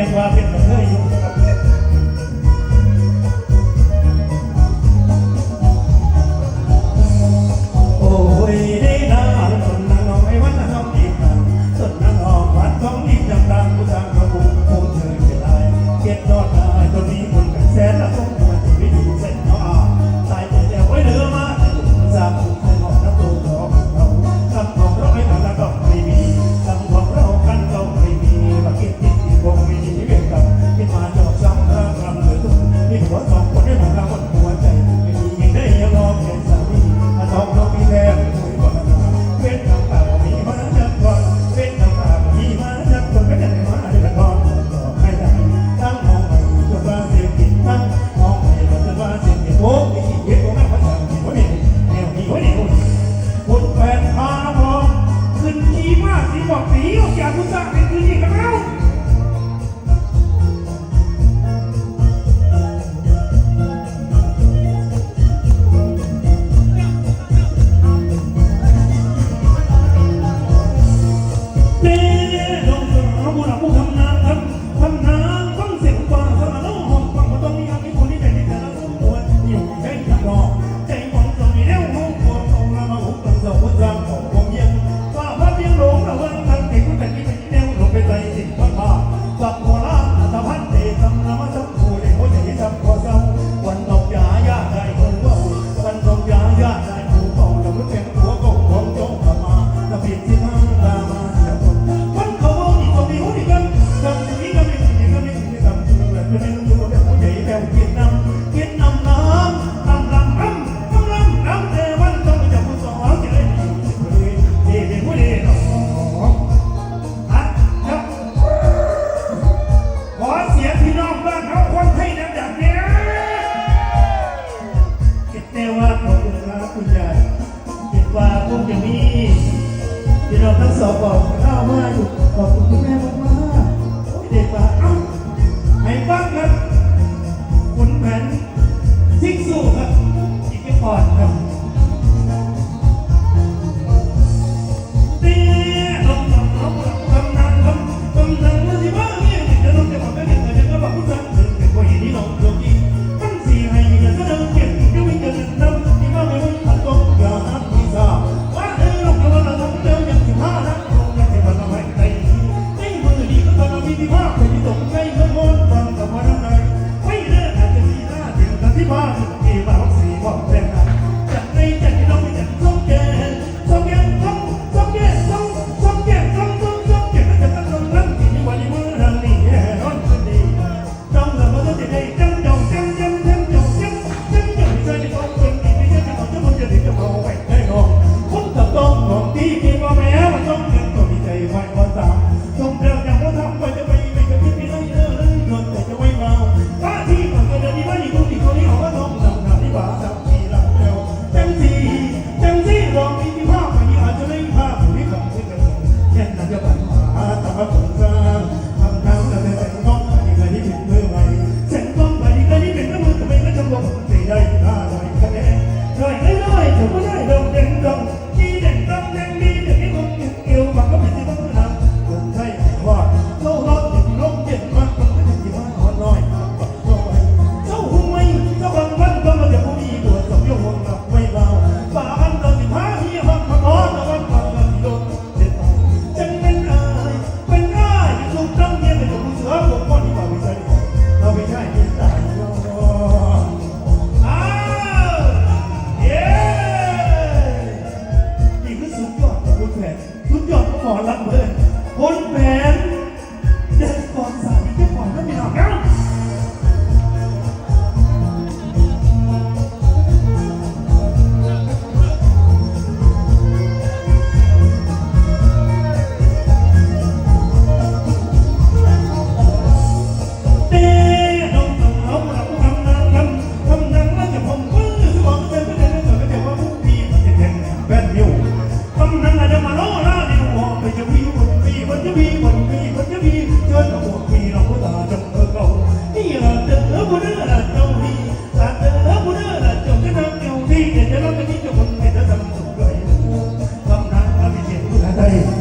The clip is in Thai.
Yes, bakit? Basta. บอกสีออกจากผู้สร้างในพื้นที่กับเรา ทั้งสองบอกข้าวมากขอบคุณที่แม่มากๆเด็กป่าเอ้าไอ้บ้างครับ and day.